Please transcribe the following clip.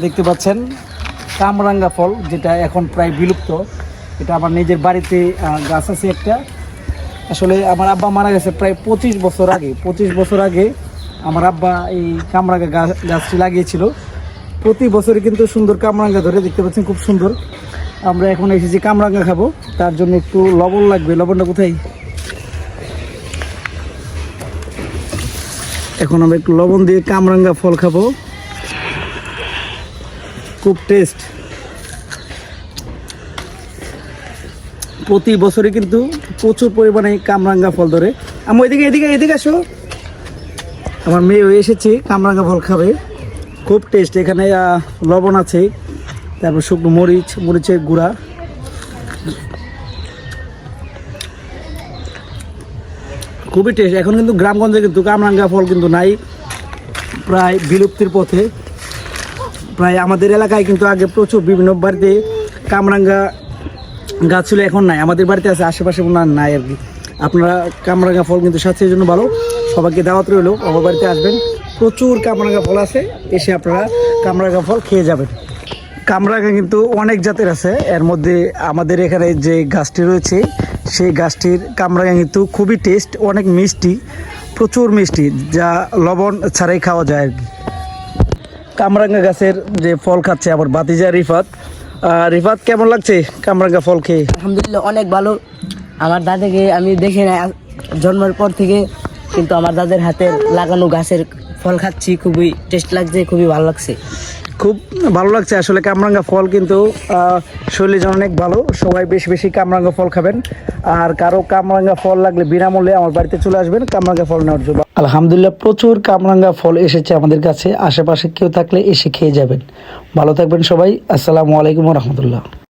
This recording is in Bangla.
দেখতে পাচ্ছেন কামরাঙ্গা ফল, যেটা এখন প্রায় বিলুপ্ত। এটা আমার নিজের বাড়িতে গাছ আছে একটা। আসলে আমার আব্বা মারা গেছে প্রায় পঁচিশ বছর আগে। পঁচিশ বছর আগে আমার আব্বা এই কামরাঙ্গা গাছ- গাছটি লাগিয়েছিল। প্রতি বছরই কিন্তু সুন্দর কামরাঙ্গা ধরে, দেখতে পাচ্ছেন খুব সুন্দর। আমরা এখন এসেছি কামরাঙ্গা খাব। তার জন্য একটু লবণ লাগবে। লবণটা কোথায়? এখন আমরা একটু লবণ দিয়ে কামরাঙ্গা ফল খাব। খুব টেস্ট। প্রতি বছরই কিন্তু প্রচুর পরিমাণে কামরাঙ্গা ফল ধরে। আমি এদিকে এদিকে এদিকে আসো। আমার মেয়ে এসেছে, কামরাঙ্গা ফল খাবে। খুব টেস্ট, এখানে লবণ আছে, তারপর শুকনো মরিচ, মরিচের গুঁড়া। খুবই টেস্ট, এখন কিন্তু গ্রামগঞ্জে কিন্তু কামরাঙ্গা ফল কিন্তু নাই, প্রায় বিলুপ্তির পথে। প্রায় আমাদের এলাকায় কিন্তু আগে প্রচুর বিভিন্ন বাড়িতে কামরাঙ্গা গাছ ছিল, এখন নাই। আমাদের বাড়িতে আছে, আশেপাশে হয় নাই আর কি। আপনারা কামরাঙ্গা ফল কিন্তু স্বাস্থ্যের জন্য ভালো। সবাইকে দাওয়াত রইল আমার বাড়িতে আসবেন। প্রচুর কামরাঙ্গা ফল আছে, এসে আপনারা কামরাঙ্গা ফল খেয়ে যাবেন। কামরাঙ্গা কিন্তু অনেক জাতের আছে। এর মধ্যে আমাদের এখানে যে গাছটি রয়েছে, সেই গাছটির কামরাঙ্গা কিন্তু খুবই টেস্ট অনেক মিষ্টি, প্রচুর মিষ্টি, যা লবণ ছাড়াই খাওয়া যায় আর কি। কামরাঙ্গা গাছের যে ফল খাচ্ছে আমার বাতিজা রিফাত। রিফাত, কেমন লাগছে কামরাঙ্গা ফল খেয়ে? আলহামদুলিল্লাহ, অনেক ভালো। আমার দাদাকে আমি দেখে না জন্মের পর থেকে কিন্তু আমার দাদের হাতে লাগানো গাছের ফল খাচ্ছি, খুবই টেস্ট লাগছে, খুবই ভালো লাগছে। খুব ভালো লাগছে। আসলে কামরাঙ্গা ফল কিন্তু শরীরের জন্য অনেক ভালো। সবাই বেশি বেশি কামরাঙ্গা ফল খাবেন। আর কারও কামরাঙ্গা ফল লাগলে বিনামূল্যে আমার বাড়িতে চলে আসবেন, কামরাঙ্গা ফল নেওয়ার জন্য। আলহামদুলিল্লাহ, প্রচুর কামরাঙ্গা ফল এসেছে আমাদের কাছে। আশেপাশে কেউ থাকলে এসে খেয়ে যাবেন। ভালো থাকবেন সবাই। আসসালামু আলাইকুম রহমতুল্লাহ।